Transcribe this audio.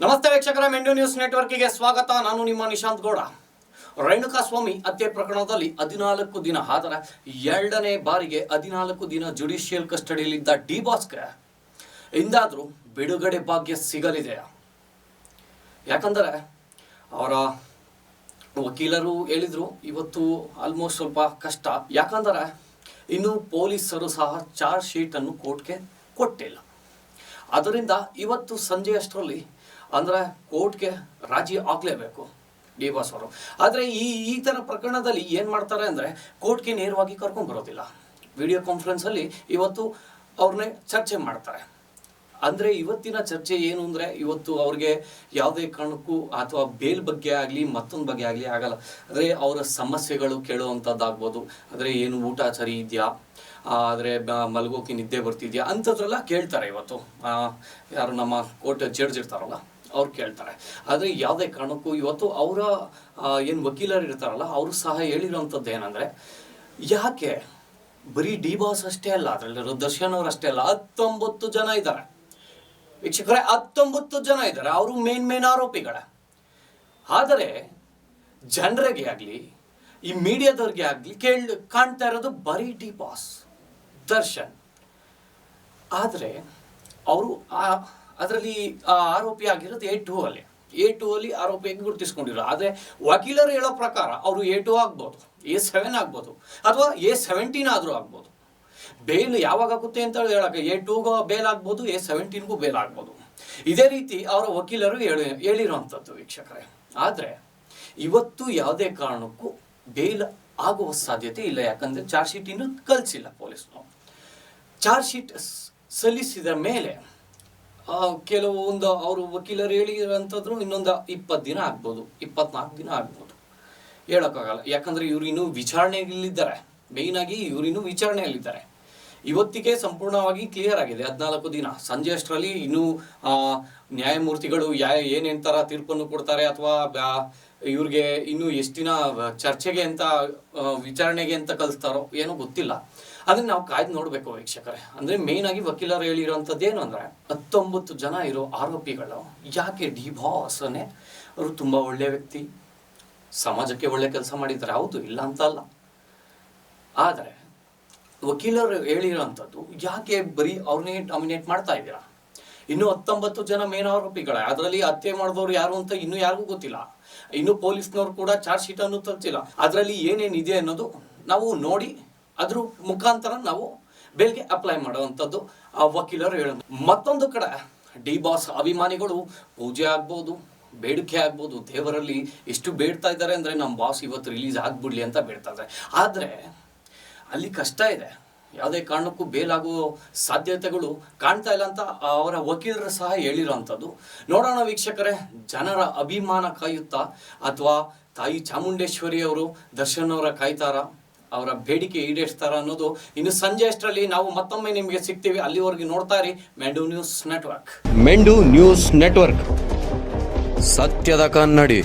ನಮಸ್ತೆ ವೀಕ್ಷಕರ, ಮೆಂಡು ನ್ಯೂಸ್ ನೆಟ್ವರ್ಕಿಗೆ ಸ್ವಾಗತ. ನಾನು ನಿಮ್ಮ ನಿಶಾಂತ್ ಗೌಡ. ರೇಣುಕಾ ಸ್ವಾಮಿ ಹತ್ಯೆ ಪ್ರಕರಣದಲ್ಲಿ ಹದಿನಾಲ್ಕು ದಿನ, ಆದರ ಎರಡನೇ ಬಾರಿಗೆ ಹದಿನಾಲ್ಕು ದಿನ ಜುಡಿಷಿಯಲ್ ಕಸ್ಟಡಿಯಲ್ಲಿದ್ದ ಡಿ ಬಾಸ್ಗೆ ಇಂದಾದರೂ ಬಿಡುಗಡೆ ಭಾಗ್ಯ ಸಿಗಲಿದೆ. ಯಾಕಂದರೆ ಅವರ ವಕೀಲರು ಹೇಳಿದರು, ಇವತ್ತು ಆಲ್ಮೋಸ್ಟ್ ಸ್ವಲ್ಪ ಕಷ್ಟ. ಯಾಕಂದರೆ ಇನ್ನು ಪೊಲೀಸರು ಸಹ ಚಾರ್ಜ್ ಶೀಟನ್ನು ಕೋರ್ಟ್ಗೆ ಕೊಟ್ಟಿಲ್ಲ. ಅದರಿಂದ ಇವತ್ತು ಸಂಜೆ ಅಷ್ಟರಲ್ಲಿ ಅಂದರೆ ಕೋರ್ಟ್ಗೆ ರಾಜಿ ಆಗಲೇಬೇಕು, ಡಿ ಬಾಸ್ ಅವರು. ಆದರೆ ಈ ಈ ಥರ ಪ್ರಕರಣದಲ್ಲಿ ಏನು ಮಾಡ್ತಾರೆ ಅಂದರೆ ಕೋರ್ಟ್ಗೆ ನೇರವಾಗಿ ಕರ್ಕೊಂಡು ಬರೋದಿಲ್ಲ. ವಿಡಿಯೋ ಕಾನ್ಫರೆನ್ಸಲ್ಲಿ ಇವತ್ತು ಅವ್ರನ್ನೇ ಚರ್ಚೆ ಮಾಡ್ತಾರೆ. ಅಂದರೆ ಇವತ್ತಿನ ಚರ್ಚೆ ಏನು ಅಂದರೆ ಇವತ್ತು ಅವ್ರಿಗೆ ಯಾವುದೇ ಕಾರಣಕ್ಕೂ ಅಥವಾ ಬೇಲ್ ಬಗ್ಗೆ ಆಗಲಿ ಮತ್ತೊಂದು ಬಗ್ಗೆ ಆಗಲಿ ಆಗಲ್ಲ. ಅಂದರೆ ಅವರ ಸಮಸ್ಯೆಗಳು ಕೇಳುವಂಥದ್ದಾಗ್ಬೋದು ಅಂದರೆ ಏನು ಊಟ ಸರಿ ಇದೆಯಾ? ಆದರೆ ಮಲಗೋಕೆ ನಿದ್ದೆ ಬರ್ತಿದೆಯಾ? ಅಂಥದ್ರೆಲ್ಲ ಕೇಳ್ತಾರೆ ಇವತ್ತು. ಯಾರು ನಮ್ಮ ಕೋರ್ಟ್ ಜಡ್ಜ್ ಇರ್ತಾರಲ್ಲ. ಅವ್ರು ಕೇಳ್ತಾರೆ. ಆದರೆ ಯಾವುದೇ ಕಾರಣಕ್ಕೂ ಇವತ್ತು ಅವರ ಏನು ವಕೀಲರು ಇರ್ತಾರಲ್ಲ, ಅವರು ಸಹ ಹೇಳಿರೋಂಥದ್ದು ಏನಂದರೆ, ಯಾಕೆ ಬರೀ ಡಿ ಬಾಸ್ ಅಷ್ಟೇ ಅಲ್ಲ, ಅದರಲ್ಲಿ ದರ್ಶನ್ ಅವ್ರು ಅಷ್ಟೇ ಅಲ್ಲ, ಹತ್ತೊಂಬತ್ತು ಜನ ಇದ್ದಾರೆ. ವೀಕ್ಷಕರೇ, ಹತ್ತೊಂಬತ್ತು ಜನ ಇದ್ದಾರೆ, ಅವರು ಮೇನ್ ಮೇನ್ ಆರೋಪಿಗಳ. ಆದರೆ ಜನರಿಗೆ ಆಗಲಿ, ಈ ಮೀಡಿಯಾದವ್ರಿಗೆ ಆಗಲಿ ಕೇಳಿ, ಕಾಣ್ತಾ ಇರೋದು ಬರೀ ಡಿ ಬಾಸ್, ದರ್ಶನ್. ಆದರೆ, ಅವರು ಅದರಲ್ಲಿ ಆರೋಪಿ ಆಗಿರೋದು ಎ ಟು ಅಲ್ಲಿ. ಎ ಟು ಅಲ್ಲಿ ಆರೋಪಿಯಾಗಿ ಗುರುತಿಸ್ಕೊಂಡಿರೋ? ಆದರೆ ವಕೀಲರು ಹೇಳೋ ಪ್ರಕಾರ ಅವರು ಎ ಟು ಆಗ್ಬೋದು, ಎ ಸೆವೆನ್ ಆಗ್ಬೋದು, ಅಥವಾ ಎ ಸೆವೆಂಟೀನ್ ಆದರೂ ಆಗ್ಬೋದು. ಬೇಲ್ ಯಾವಾಗ ಆಗುತ್ತೆ ಅಂತ ಹೇಳಕ್ಕೆ ಎ ಟೂಗೂ ಬೇಲ್ ಆಗ್ಬೋದು, ಎ ಸೆವೆಂಟೀನ್ಗೂ ಬೇಲ್ ಆಗ್ಬೋದು. ಇದೇ ರೀತಿ ಅವರ ವಕೀಲರು ಹೇಳಿ, ಹೇಳಿರುವಂಥದ್ದು ವೀಕ್ಷಕರೇ. ಆದರೆ ಇವತ್ತು ಯಾವುದೇ ಕಾರಣಕ್ಕೂ ಬೇಲ್ ಆಗುವ ಸಾಧ್ಯತೆ ಇಲ್ಲ, ಯಾಕಂದರೆ ಚಾರ್ಜ್ ಶೀಟ್ ಇನ್ನೂ ಕಲಿಸಿಲ್ಲ ಪೊಲೀಸ್ನವರು. ಚಾರ್ಜ್ ಶೀಟ್ ಸಲ್ಲಿಸಿದ ಮೇಲೆ ಕೆಲವೊಂದು ಅವರು ವಕೀಲರು ಹೇಳಿರುವಂಥದ್ರು ಇನ್ನೊಂದು ಇಪ್ಪತ್ತು ದಿನ ಆಗ್ಬೋದು, ಇಪ್ಪತ್ನಾಲ್ಕು ದಿನ ಆಗ್ಬೋದು. ಹೇಳೋಕ್ಕಾಗಲ್ಲ. ಯಾಕಂದರೆ ಇವರು ಇನ್ನೂ ವಿಚಾರಣೆಯಲ್ಲಿದ್ದಾರೆ. ಮೇಯ್ನಾಗಿ ಇವರು ವಿಚಾರಣೆಯಲ್ಲಿದ್ದಾರೆ. ಇವತ್ತಿಗೆ ಸಂಪೂರ್ಣವಾಗಿ ಕ್ಲಿಯರ್ ಆಗಿದೆ. ಹದಿನಾಲ್ಕು ದಿನ, ಸಂಜೆ ಅಷ್ಟರಲ್ಲಿ ಇನ್ನೂ ನ್ಯಾಯಮೂರ್ತಿಗಳು ಯಾ ಏನೇನು ತೀರ್ಪನ್ನು ಕೊಡ್ತಾರೆ ಅಥವಾ ಇವ್ರಿಗೆ ಇನ್ನೂ ಎಷ್ಟು ದಿನ ಚರ್ಚೆಗೆ ಅಂತ ವಿಚಾರಣೆಗೆ ಅಂತ ಕಲಿಸ್ತಾರೋ ಏನೋ ಗೊತ್ತಿಲ್ಲ. ಅದನ್ನ ನಾವು ಕಾಯ್ದು ನೋಡಬೇಕು ವೀಕ್ಷಕರೇ. ಅಂದರೆ ಮೇಯ್ನ್ ಆಗಿ ವಕೀಲರು ಹೇಳಿರೋಂಥದ್ದು ಏನು ಅಂದರೆ, ಹತ್ತೊಂಬತ್ತು ಜನ ಇರೋ ಆರೋಪಿಗಳು, ಯಾಕೆ ಡಿ ಬಾಸನೆ ಅವರು ತುಂಬ ಒಳ್ಳೆಯ ವ್ಯಕ್ತಿ, ಸಮಾಜಕ್ಕೆ ಒಳ್ಳೆ ಕೆಲಸ ಮಾಡಿದ್ದಾರೆ. ಹೌದು, ಇಲ್ಲ ಅಂತ ಅಲ್ಲ. ಆದರೆ ವಕೀಲರು ಹೇಳಿರೋಂಥದ್ದು ಯಾಕೆ ಬರೀ ಅವ್ರನ್ನೇ ಡಾಮಿನೇಟ್ ಮಾಡ್ತಾ ಇದ್ದೀರಾ? ಇನ್ನು ಹತ್ತೊಂಬತ್ತು ಜನ ಮೇನ್ ಆರೋಪಿಗಳ ಅದರಲ್ಲಿ ಹತ್ಯೆ ಮಾಡಿದವರು ಯಾರು ಅಂತ ಇನ್ನೂ ಯಾರಿಗೂ ಗೊತ್ತಿಲ್ಲ. ಇನ್ನು ಪೊಲೀಸ್ನವರು ಕೂಡ ಚಾರ್ಜ್ ಶೀಟ್ ಅನ್ನು ತರ್ತಿಲ್ಲ. ಅದರಲ್ಲಿ ಏನೇನಿದೆ ಅನ್ನೋದು ನಾವು ನೋಡಿ, ಅದ್ರ ಮುಖಾಂತರ ನಾವು ಬೇಲ್ಗೆ ಅಪ್ಲೈ ಮಾಡುವಂಥದ್ದು ಆ ವಕೀಲರು ಹೇಳೋದು. ಮತ್ತೊಂದು ಕಡೆ, ಡಿ ಬಾಸ್ ಅಭಿಮಾನಿಗಳು ಪೂಜೆ ಆಗ್ಬೋದು, ಬೇಡಿಕೆ ಆಗ್ಬೋದು, ದೇವರಲ್ಲಿ ಎಷ್ಟು ಬೇಡ್ತಾ ಇದ್ದಾರೆ ಅಂದರೆ ನಮ್ಮ ಬಾಸ್ ಇವತ್ತು ರಿಲೀಸ್ ಆಗ್ಬಿಡ್ಲಿ ಅಂತ ಬೇಡ್ತಾ ಇದ್ದಾರೆ. ಆದರೆ ಅಲ್ಲಿ ಕಷ್ಟ ಇದೆ. ಯಾವುದೇ ಕಾರಣಕ್ಕೂ ಬೇಲಾಗುವ ಸಾಧ್ಯತೆಗಳು ಕಾಣ್ತಾ ಇಲ್ಲ ಅಂತ ಅವರ ವಕೀಲರು ಸಹ ಹೇಳಿರೋವಂಥದ್ದು. ನೋಡೋಣ ವೀಕ್ಷಕರೇ, ಜನರ ಅಭಿಮಾನ ಕಾಯುತ್ತಾ ಅಥವಾ ತಾಯಿ ಚಾಮುಂಡೇಶ್ವರಿ ಅವರು ದರ್ಶನ್ ಅವರ ಕಾಯ್ತಾರ, ಅವರ ಬೇಡಿಕೆ ಈಡೇರಿಸ್ತಾರ ಅನ್ನೋದು ಇನ್ನು ಸಂಜೆ ಅಷ್ಟರಲ್ಲಿ ನಾವು ಮತ್ತೊಮ್ಮೆ ನಿಮಗೆ ಸಿಗ್ತೀವಿ. ಅಲ್ಲಿವರೆಗೆ ನೋಡ್ತಾ ಇರಿ ಮೆಂಡು ನ್ಯೂಸ್ ನೆಟ್ವರ್ಕ್. ಮೆಂಡು news network. ಸತ್ಯದ ಕನ್ನಡಿ.